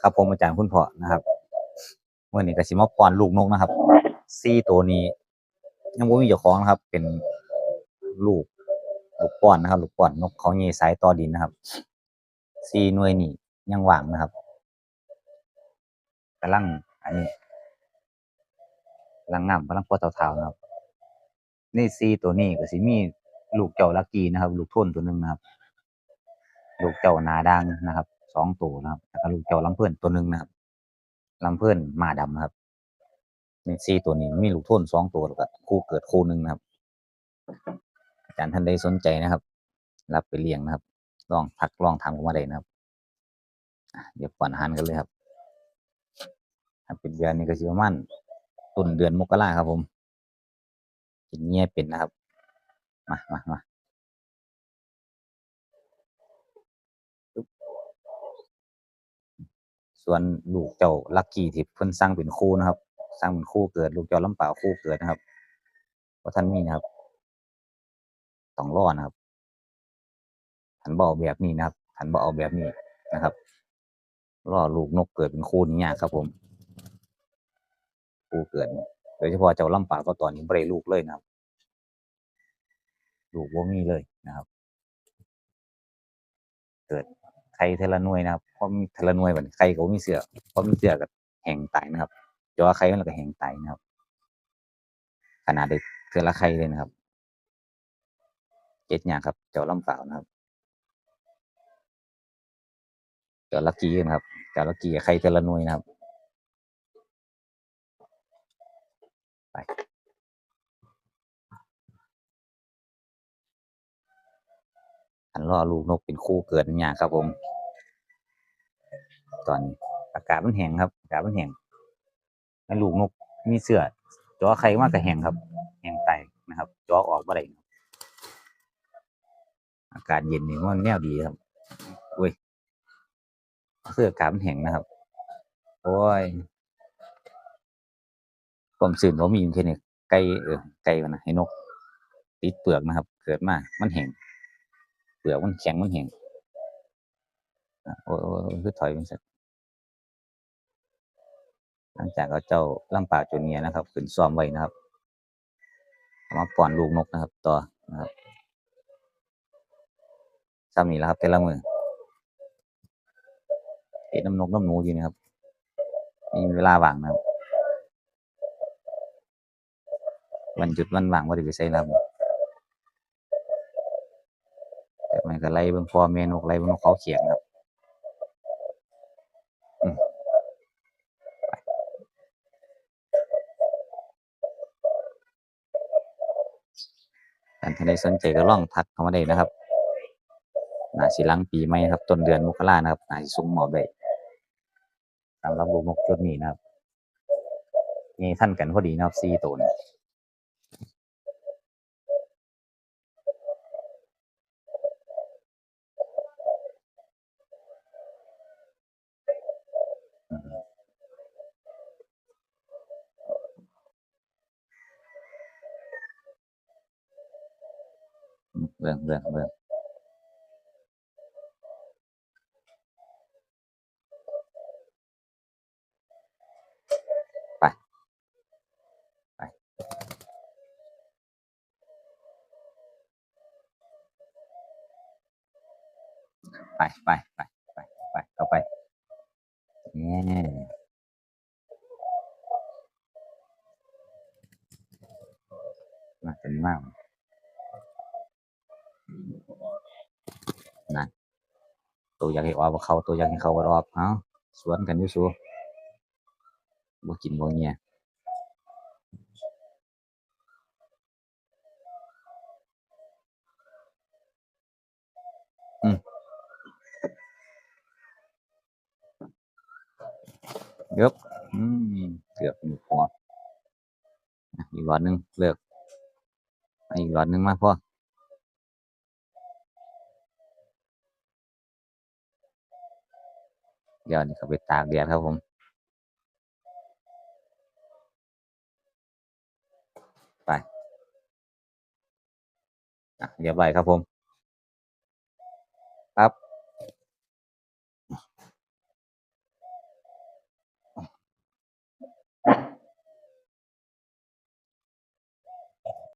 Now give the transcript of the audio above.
ครับผมอาจารย์คุณพ่อนะครับเมื่อนี้ก็สิมาป้อนลูกนกนะครับซี่ตัวนี้ยังบ่มีเจ้าของนะครับ เป็นลูกลูกป้อนนะครับ ลูกป้อนนกเขาใหญ่สายต่อดินนะครับซี่หน่วยนี่ยังว่างนะครับกำลังอันนี้กำลังน้ำกำลังพอเท่าๆนะครับนี่ซีตัวนี้ก็สิมีลูกเจ้าลักกี้นะครับ ลูกทุ่นตัวหนึ่งนะครับ ลูกเจ้านาดังนะครับ สองตัวนะครับแล้วก็ลูกเจ้าลำเพื่อนตัวหนึ่งนะครับลำเพื่อนหมาดำนะครับนี่ซีตัวนี้มีลูกทุ่นสองตัวแล้วก็คู่เกิดคู่หนึ่งนะครับอาจารย์ท่านใดสนใจนะครับ รับไปเลี้ยงนะครับ ลองทักลองทำกันมาได้นะครับเดี๋ยวก่อนอาหารกันเลยครับถ้าเป็นเดือนนี้ก็สิประมาณต้นเดือนมกราครับผมกินเงี้ยเป็นนะครับ มามามาปึ๊บ ส่วนลูกเจ้าลักกี้ที่เพิ่นสร้างเป็นคู่นะครับ สร้างเป็นคู่เกิด ลูกเจ้าลำเปล่าคู่เกิดนะครับเพราะท่านมีนะครับต้องรอดนะครับท่านบอกแบบนี้นะครับท่านบเอกแบบนี้นะครับรอลูกนกเกิดเป็นคู่นี้ยากครับ ผม คู่เกิดโดยเฉพาะเจ้าลำป่าก็ตอนนี้บ่ได้ลูกเลยนะครับ ลูกบ่มีเลยนะครับ เกิด ไข่เทละหน่วยนะครับเพราะมีเทละหน่วยบัดนี้ไข่ก็บ่มีเสือเพราะมีเสือกับแห้งตายนะครับจอไข่มันแล้วก็แห้งตายนะครับ ขนาดเด็กเทือละไข่เลยนะครับเจ็ดอย่างครับจ้าลำเปล่านะครับจอลักกี้นะครับจอลักกี้กับไข่เทละหน่วยนะครับ ไป อันรอลูกนกเป็นคู่เกิดเนี่ยากครับผม ตอนอากาศมันแห้งครับอากาศมันแห้งให้ลูกนกมีเสื้อจอไข่มากกับแห้งครับแห้งไตนะครับจอออกมาได้อากาศเย็นนี่มันแนวดีครับอุ้ยเสื้ออากาศมันแห้งนะครับโอ้ยความสื่นผมมีอยู่แค่นี้ไก่เออไก่มันนะให้นก ติดเปลือกนะครับ เกิดมามันแห้ง ลือกมันแข็งมันแห้งโอ้ยโอ้ยโอ้ยคือถอยเป็นสักหลังจากเอาเจ้าลำป่าจูเนียนะครับขึ้นซ้อมไว้นะครับมาป้อนลูกนกนะครับ ต่อนะครับซ้ำนี่แหละครับ แต่ละมือเห็นน้ำนกน้ำหนูอยู่นะครับมีเวลาว่างนะครับวันหยุดวันว่างว่าด้ไปใส่ลำแต่มั นก็ไล่เบิ่งพ่อแม่นกไล่เบิ่งเขาเขียงครับอืมไปท่านท่านใดสนใจก็ลองทักเข้ามาได้นะครับนาสิลังปีใหม่ครับต้นเดือนมกรานะครับนาสิส่งหมอบได้สำหรับลูกนกจุดนี้นะครับนี่ท่านกันพอดีนะครับสี่ตัวนี้ มเรื่องเรื่องเรื่องไป ไป ไป ไป ไป ไป ไปเข้าไปเนี่ยมาเป็นมากนั่น ตัวอยากให้ออกบ่เขาตัวอยากให้เขาบ่ออกเอ้าสวนกันอยู่สูบ่กินบ่เงียอืมเยบอืมเกือบหมดหัวอะอีกหลอดหนึงเลิกอะอีกหลอดหนึงมาพ่อ เดี๋ยวนี่ก็ไปตากแดดครับผมไปเรียบร้อยครับผม